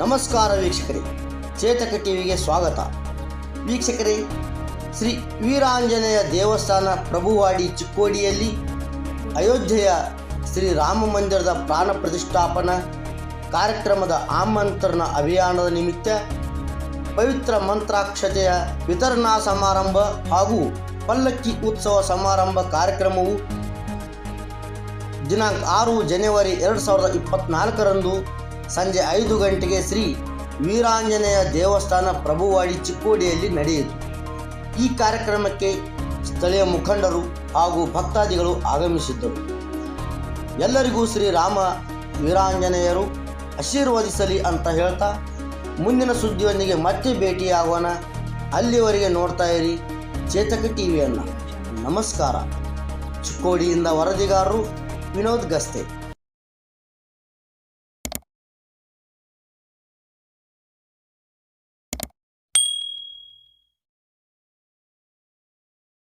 ನಮಸ್ಕಾರ ವೀಕ್ಷಕರೇ, ಚೇತಕ ಟಿವಿಗೆ ಸ್ವಾಗತ. ವೀಕ್ಷಕರೇ, ಶ್ರೀ ವೀರಾಂಜನೇಯ ದೇವಸ್ಥಾನ ಪ್ರಭುವಾಡಿ ಚಿಕ್ಕೋಡಿಯಲ್ಲಿ ಅಯೋಧ್ಯೆಯ ಶ್ರೀ ರಾಮ ಮಂದಿರದ ಪ್ರಾಣ ಪ್ರತಿಷ್ಠಾಪನಾ ಕಾರ್ಯಕ್ರಮದ ಆಮಂತ್ರಣ ಅಭಿಯಾನದ ನಿಮಿತ್ತ ಪವಿತ್ರ ಮಂತ್ರಾಕ್ಷತೆಯ ವಿತರಣಾ ಸಮಾರಂಭ ಹಾಗೂ ಪಲ್ಲಕ್ಕಿ ಉತ್ಸವ ಸಮಾರಂಭ ಕಾರ್ಯಕ್ರಮವು ದಿನಾಂಕ ಆರು ಜನವರಿ ಎರಡು ಸಾವಿರದ ಇಪ್ಪತ್ನಾಲ್ಕರಂದು ಸಂಜೆ ಐದು ಗಂಟೆಗೆ ಶ್ರೀ ವೀರಾಂಜನೇಯ ದೇವಸ್ಥಾನ ಪ್ರಭುವಾಡಿ ಚಿಕ್ಕೋಡಿಯಲ್ಲಿ ನಡೆಯಿತು. ಈ ಕಾರ್ಯಕ್ರಮಕ್ಕೆ ಸ್ಥಳೀಯ ಮುಖಂಡರು ಹಾಗೂ ಭಕ್ತಾದಿಗಳು ಆಗಮಿಸಿದ್ದರು. ಎಲ್ಲರಿಗೂ ಶ್ರೀರಾಮ ವೀರಾಂಜನೇಯರು ಆಶೀರ್ವದಿಸಲಿ ಅಂತ ಹೇಳ್ತಾ ಮುಂದಿನ ಸುದ್ದಿಯೊಂದಿಗೆ ಮತ್ತೆ ಭೇಟಿಯಾಗೋಣ. ಅಲ್ಲಿವರೆಗೆ ನೋಡ್ತಾ ಇರಿ ಚೇತಕ ಟಿವಿಯನ್ನು. ನಮಸ್ಕಾರ. ಚಿಕ್ಕೋಡಿಯಿಂದ ವರದಿಗಾರರು ವಿನೋದ್ ಗಸ್ತೆ.